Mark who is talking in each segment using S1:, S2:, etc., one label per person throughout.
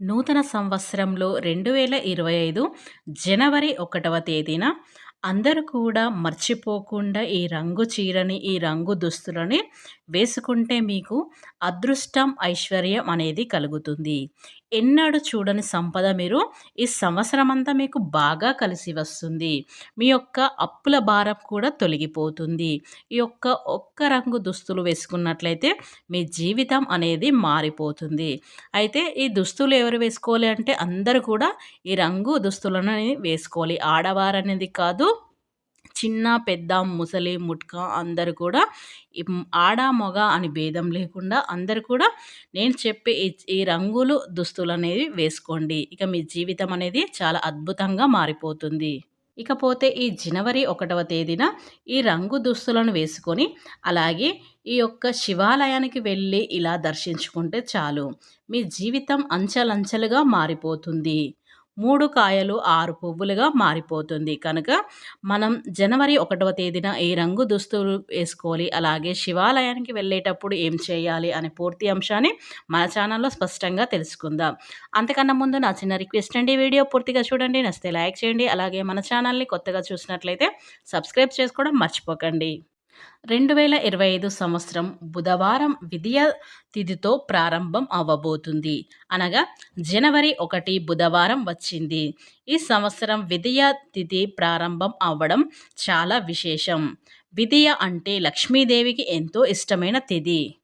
S1: నూతన సంవత్సరంలో రెండు వేల ఇరవై ఐదు జనవరి ఒకటవ తేదీన అందరూ కూడా మర్చిపోకుండా ఈ రంగు చీరని ఈ రంగు దుస్తులని వేసుకుంటే మీకు అదృష్టం ఐశ్వర్యం అనేది కలుగుతుంది. ఎన్నడూ చూడని సంపద మీరు ఈ సంవత్సరం అంతా మీకు బాగా కలిసి వస్తుంది. మీ యొక్క అప్పుల భారం కూడా తొలగిపోతుంది. ఈ యొక్క ఒక్క రంగు దుస్తులు వేసుకున్నట్లయితే మీ జీవితం అనేది మారిపోతుంది. అయితే ఈ దుస్తులు ఎవరు వేసుకోవాలి అంటే అందరూ కూడా ఈ రంగు దుస్తులను వేసుకోవాలి. ఆడవారు అనేది కాదు చిన్న పెద్ద ముసలి ముట్క అందరు కూడా ఆడ మొగ అని భేదం లేకుండా అందరు కూడా నేను చెప్పే ఈ రంగులు దుస్తులు అనేవి వేసుకోండి. ఇక మీ జీవితం అనేది చాలా అద్భుతంగా మారిపోతుంది. ఇకపోతే ఈ జనవరి ఒకటవ తేదీన ఈ రంగు దుస్తులను వేసుకొని అలాగే ఈ యొక్క శివాలయానికి వెళ్ళి ఇలా దర్శించుకుంటే చాలు. మీ జీవితం అంచెలంచెలుగా మారిపోతుంది. మూడు కాయలు ఆరు పువ్వులుగా మారిపోతుంది. కనుక మనం జనవరి ఒకటవ తేదీన ఏ రంగు దుస్తులు వేసుకోవాలి అలాగే శివాలయానికి వెళ్ళేటప్పుడు ఏం చేయాలి అనే పూర్తి అంశాన్ని మన ఛానల్లో స్పష్టంగా తెలుసుకుందాం. అంతకన్నా ముందు నా చిన్న రిక్వెస్ట్ అండి వీడియో పూర్తిగా చూడండి నచ్చితే లైక్ చేయండి అలాగే మన ఛానల్ని కొత్తగా చూసినట్లయితే సబ్స్క్రైబ్ చేసుకోవడం మర్చిపోకండి. రెండు వేల ఇరవై ఐదు సంవత్సరం బుధవారం విద్యా తిథితో ప్రారంభం అవ్వబోతుంది. అనగా జనవరి ఒకటి బుధవారం వచ్చింది. ఈ సంవత్సరం విద్యా తిథి ప్రారంభం అవ్వడం చాలా విశేషం. విద్య అంటే లక్ష్మీదేవికి ఎంతో ఇష్టమైన తిథి.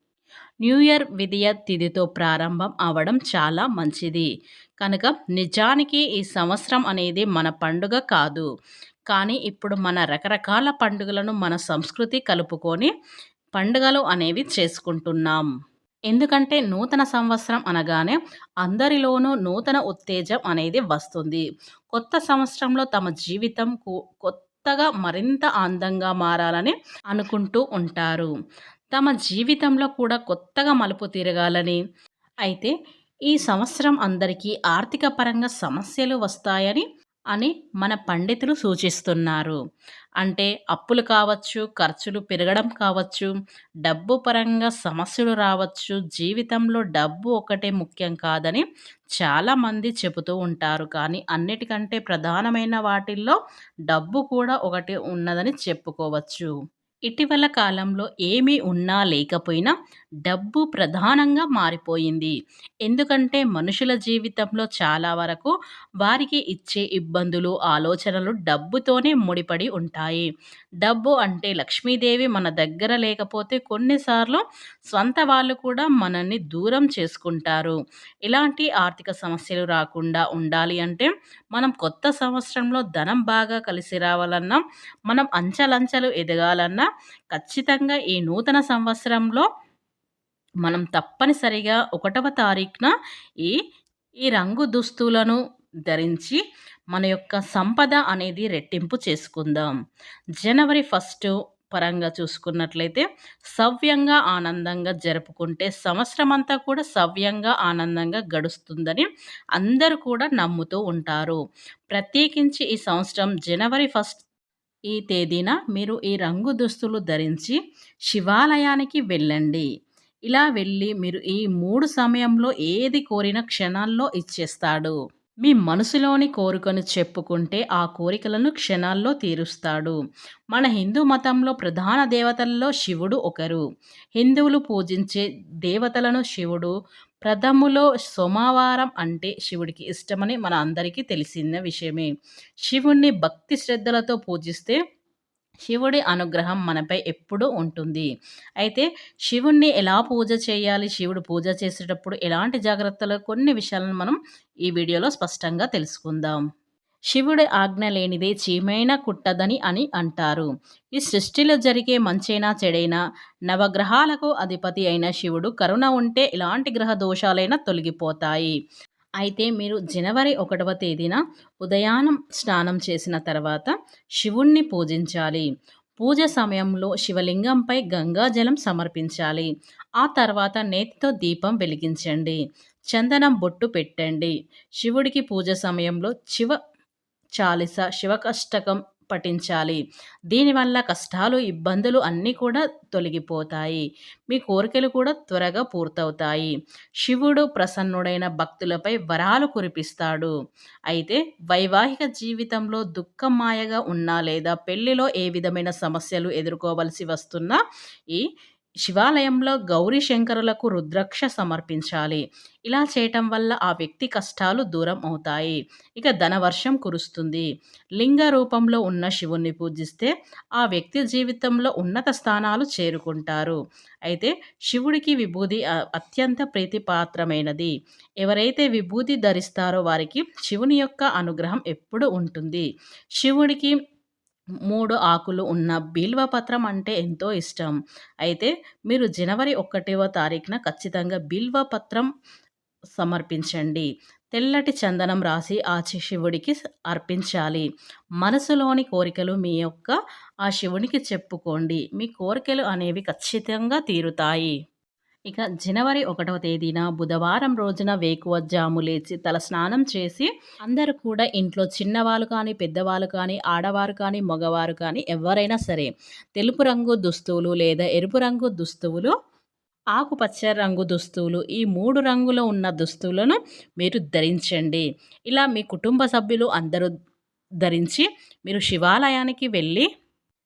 S1: న్యూ ఇయర్ విద్య తిథితో ప్రారంభం అవ్వడం చాలా మంచిది. కనుక నిజానికి ఈ సంవత్సరం అనేది మన పండుగ కాదు. కానీ ఇప్పుడు మన రకరకాల పండుగలను మన సంస్కృతి కలుపుకొని పండుగలు అనేవి చేసుకుంటున్నాం. ఎందుకంటే నూతన సంవత్సరం అనగానే అందరిలోనూ నూతన ఉత్తేజం అనేది వస్తుంది. కొత్త సంవత్సరంలో తమ జీవితం కొత్తగా మరింత అందంగా మారాలని అనుకుంటూ ఉంటారు. తమ జీవితంలో కూడా కొత్తగా మలుపు తిరగాలని. అయితే ఈ సంవత్సరం అందరికీ ఆర్థిక పరంగా సమస్యలు వస్తాయని అని మన పండితులు సూచిస్తున్నారు. అంటే అప్పులు కావచ్చు ఖర్చులు పెరగడం కావచ్చు డబ్బు పరంగా సమస్యలు రావచ్చు జీవితంలో డబ్బు ఒకటే ముఖ్యం కాదని చాలామంది చెబుతూ ఉంటారు. కానీ అన్నిటికంటే ప్రధానమైన వాటిల్లో డబ్బు కూడా ఒకటి ఉన్నదని చెప్పుకోవచ్చు. ఇటీవల కాలంలో ఏమీ ఉన్నా లేకపోయినా డబ్బు ప్రధానంగా మారిపోయింది. ఎందుకంటే మనుషుల జీవితంలో చాలా వరకు వారికి ఇచ్చే ఇబ్బందులు ఆలోచనలు డబ్బుతోనే ముడిపడి ఉంటాయి. డబ్బు అంటే లక్ష్మీదేవి మన దగ్గర లేకపోతే కొన్నిసార్లు స్వంత వాళ్ళు కూడా మనల్ని దూరం చేసుకుంటారు. ఇలాంటి ఆర్థిక సమస్యలు రాకుండా ఉండాలి అంటే మనం కొత్త సంవత్సరంలో ధనం బాగా కలిసి రావాలన్నా మనం అంచలంచలు ఎదగాలన్నా ఖచ్చితంగా ఈ నూతన సంవత్సరంలో మనం తప్పనిసరిగా ఒకటవ తారీఖున ఈ ఈ రంగు దుస్తులను ధరించి మన యొక్క సంపద అనేది రెట్టింపు చేసుకుందాం. జనవరి ఫస్ట్ పరంగా చూసుకున్నట్లయితే సవ్యంగా ఆనందంగా జరుపుకుంటే సంవత్సరం అంతా కూడా సవ్యంగా ఆనందంగా గడుస్తుందని అందరూ కూడా నమ్ముతూ ఉంటారు. ప్రత్యేకించి ఈ సంవత్సరం జనవరి ఫస్ట్ ఈ తేదీన మీరు ఈ రంగు దుస్తులు ధరించి శివాలయానికి వెళ్ళండి. ఇలా వెళ్ళి మీరు ఈ మూడు సమయంలో ఏది కోరిన క్షణాల్లో ఇచ్చేస్తాడు. మీ మనసులోని కోరికను చెప్పుకుంటే ఆ కోరికలను క్షణాల్లో తీరుస్తాడు. మన హిందూ మతంలో ప్రధాన దేవతల్లో శివుడు ఒకరు. హిందువులు పూజించే దేవతలను శివుడు ప్రథములో సోమవారం అంటే శివుడికి ఇష్టమని మన అందరికీ తెలిసిన విషయమే. శివుణ్ణి భక్తి శ్రద్ధలతో పూజిస్తే శివుడి అనుగ్రహం మనపై ఎప్పుడూ ఉంటుంది. అయితే శివుణ్ణి ఎలా పూజ చేయాలి? శివుడు పూజ చేసేటప్పుడు ఎలాంటి జాగ్రత్తలు? కొన్ని విషయాలను మనం ఈ వీడియోలో స్పష్టంగా తెలుసుకుందాం. శివుడి ఆజ్ఞ లేనిదే చీమైనా కుట్టదని అని అంటారు. ఈ సృష్టిలో జరిగే మంచైనా చెడైనా నవగ్రహాలకు అధిపతి అయిన శివుడు కరుణ ఉంటే ఇలాంటి గ్రహ దోషాలైనా తొలగిపోతాయి. అయితే మీరు జనవరి ఒకటవ తేదీన ఉదయానం స్నానం చేసిన తర్వాత శివుణ్ణి పూజించాలి. పూజ సమయంలో శివలింగంపై గంగాజలం సమర్పించాలి. ఆ తర్వాత నేతితో దీపం వెలిగించండి. చందనం బొట్టు పెట్టండి. శివుడికి పూజ సమయంలో శివ చాలిస శివకష్టకం పఠించాలి దీనివల్ల కష్టాలు ఇబ్బందులు అన్నీ కూడా తొలగిపోతాయి. మీ కోరికలు కూడా త్వరగా పూర్తవుతాయి. శివుడు ప్రసన్నుడైన భక్తులపై వరాలు కురిపిస్తాడు. అయితే వైవాహిక జీవితంలో దుఃఖం మాయగా ఉన్నా లేదా పెళ్ళిలో ఏ విధమైన సమస్యలు ఎదుర్కోవలసి వస్తున్నా ఈ శివాలయంలో గౌరీ శంకరులకు రుద్రక్ష సమర్పించాలి. ఇలా చేయటం వల్ల ఆ వ్యక్తి కష్టాలు దూరం అవుతాయి. ఇక ధనవర్షం కురుస్తుంది. లింగ రూపంలో ఉన్న శివుణ్ణి పూజిస్తే ఆ వ్యక్తి జీవితంలో ఉన్నత స్థానాలు చేరుకుంటారు. అయితే శివుడికి విభూది అత్యంత ప్రీతిపాత్రమైనది. ఎవరైతే విభూతి ధరిస్తారో వారికి శివుని యొక్క అనుగ్రహం ఎప్పుడు ఉంటుంది. శివుడికి మూడు ఆకులు ఉన్న బిల్వపత్రం అంటే ఎంతో ఇష్టం. అయితే మీరు జనవరి ఒకటవ తారీఖున ఖచ్చితంగా బిల్వపత్రం సమర్పించండి. తెల్లటి చందనం రాసి ఆ శివుడికి అర్పించాలి. మనసులోని కోరికలు మీ యొక్క ఆ శివునికి చెప్పుకోండి. మీ కోరికలు అనేవి ఖచ్చితంగా తీరుతాయి. ఇక జనవరి ఒకటవ తేదీన బుధవారం రోజున వేకువజాము లేచి తల స్నానం చేసి అందరూ కూడా ఇంట్లో చిన్నవాళ్ళు కానీ పెద్దవాళ్ళు కానీ ఆడవారు కానీ మగవారు కానీ ఎవరైనా సరే తెలుపు రంగు దుస్తువులు లేదా ఎరుపు రంగు దుస్తువులు ఆకుపచ్చ రంగు దుస్తువులు ఈ మూడు రంగులో ఉన్న దుస్తువులను మీరు ధరించండి. ఇలా మీ కుటుంబ సభ్యులు అందరూ ధరించి మీరు శివాలయానికి వెళ్ళి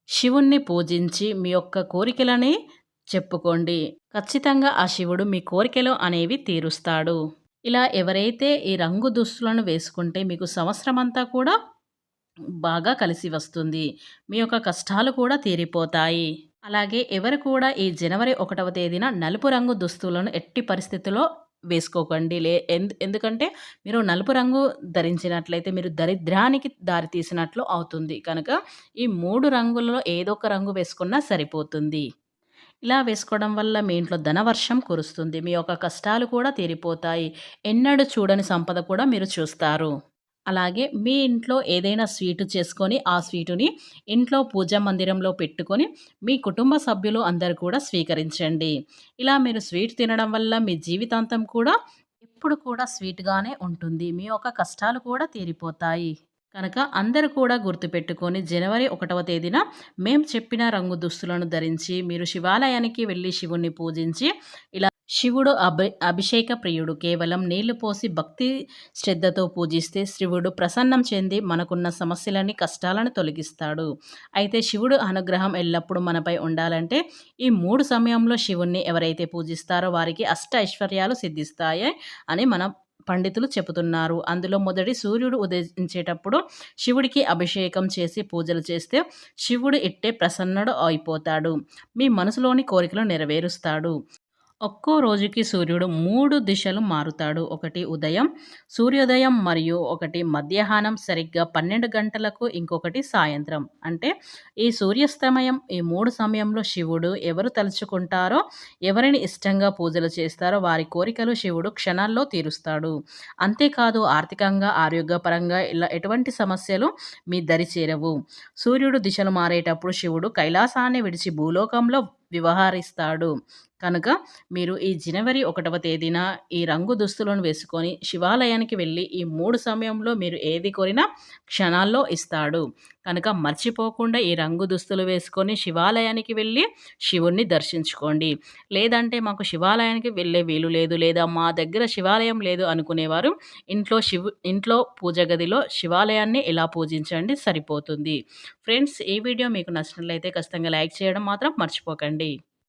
S1: శివుణ్ణి పూజించి మీ యొక్క కోరికలని చెప్పుకోండి. ఖచ్చితంగా ఆ శివుడు మీ కోరికలు అనేవి తీరుస్తాడు. ఇలా ఎవరైతే ఈ రంగు దుస్తులను వేసుకుంటే మీకు సంవత్సరం అంతా కూడా బాగా కలిసి వస్తుంది. మీ యొక్క కష్టాలు కూడా తీరిపోతాయి. అలాగే ఎవరు కూడా ఈ జనవరి ఒకటవ తేదీన నలుపు రంగు దుస్తులను ఎట్టి పరిస్థితుల్లో వేసుకోకండి. లే ఎందుకంటే మీరు నలుపు రంగు ధరించినట్లయితే మీరు దరిద్రానికి దారి తీసినట్లు అవుతుంది. కనుక ఈ మూడు రంగులలో ఏదో ఒక రంగు వేసుకున్నా సరిపోతుంది. ఇలా వేసుకోవడం వల్ల మీ ఇంట్లో ధనవర్షం కురుస్తుంది. మీ యొక్క కష్టాలు కూడా తీరిపోతాయి. ఎన్నడూ చూడని సంపద కూడా మీరు చూస్తారు. అలాగే మీ ఇంట్లో ఏదైనా స్వీటు చేసుకొని ఆ స్వీటుని ఇంట్లో పూజా మందిరంలో పెట్టుకొని మీ కుటుంబ సభ్యులు అందరు కూడా స్వీకరించండి. ఇలా మీరు స్వీట్ తినడం వల్ల మీ జీవితాంతం కూడా ఎప్పుడు కూడా స్వీట్గానే ఉంటుంది. మీ యొక్క కష్టాలు కూడా తీరిపోతాయి. కనుక అందరూ కూడా గుర్తుపెట్టుకొని జనవరి ఒకటవ తేదీన మేం చెప్పిన రంగు దుస్తులను ధరించి మీరు శివాలయానికి వెళ్ళి శివుణ్ణి పూజించి ఇలా శివుడు అభి అభిషేక ప్రియుడు కేవలం నీళ్ళు పోసి భక్తి శ్రద్ధతో పూజిస్తే శివుడు ప్రసన్నం చెంది మనకున్న సమస్యలని కష్టాలను తొలగిస్తాడు. అయితే శివుడు అనుగ్రహం ఎల్లప్పుడూ మనపై ఉండాలంటే ఈ మూడు సమయంలో శివుణ్ణి ఎవరైతే పూజిస్తారో వారికి అష్ట ఐశ్వర్యాలు సిద్ధిస్తాయి అని మనం పండితులు చెబుతున్నారు. అందులో మొదటి సూర్యుడు ఉదయించేటప్పుడు శివుడికి అభిషేకం చేసి పూజలు చేస్తే శివుడు ఇట్టే ప్రసన్నుడు అయిపోతాడు. మీ మనసులోని కోరికలు నెరవేరుస్తాడు. ఒక్కో రోజుకి సూర్యుడు మూడు దిశలు మారుతాడు. ఒకటి ఉదయం సూర్యోదయం మరియు ఒకటి మధ్యాహ్నం సరిగ్గా పన్నెండు గంటలకు ఇంకొకటి సాయంత్రం. అంటే ఈ సూర్యాస్తమయం ఈ మూడు సమయంలో శివుడు ఎవరు తలుచుకుంటారో ఎవరిని ఇష్టంగా పూజలు చేస్తారో వారి కోరికలు శివుడు క్షణాల్లో తీరుస్తాడు. అంతేకాదు ఆర్థికంగా ఆరోగ్యపరంగా ఇలా ఎటువంటి సమస్యలు మీ దరి చేరవు. సూర్యుడు దిశలు మారేటప్పుడు శివుడు కైలాసాన్ని విడిచి భూలోకంలో వ్యవహరిస్తాడు కనుక మీరు ఈ జనవరి ఒకటవ తేదీన ఈ రంగు దుస్తులను వేసుకొని శివాలయానికి వెళ్ళి ఈ మూడు సమయంలో మీరు ఏది కోరినా క్షణాల్లో ఇస్తాడు. కనుక మర్చిపోకుండా ఈ రంగు దుస్తులు వేసుకొని శివాలయానికి వెళ్ళి శివుణ్ణి దర్శించుకోండి. లేదంటే మాకు శివాలయానికి వెళ్ళే వీలు లేదు లేదా మా దగ్గర శివాలయం లేదు అనుకునేవారు ఇంట్లో శివు ఇంట్లో పూజ గదిలో శివాలయాన్ని ఇలా పూజించండి సరిపోతుంది. ఫ్రెండ్స్ ఈ వీడియో మీకు నచ్చినట్లయితే ఖచ్చితంగా లైక్ చేయడం మాత్రం మర్చిపోకండి. be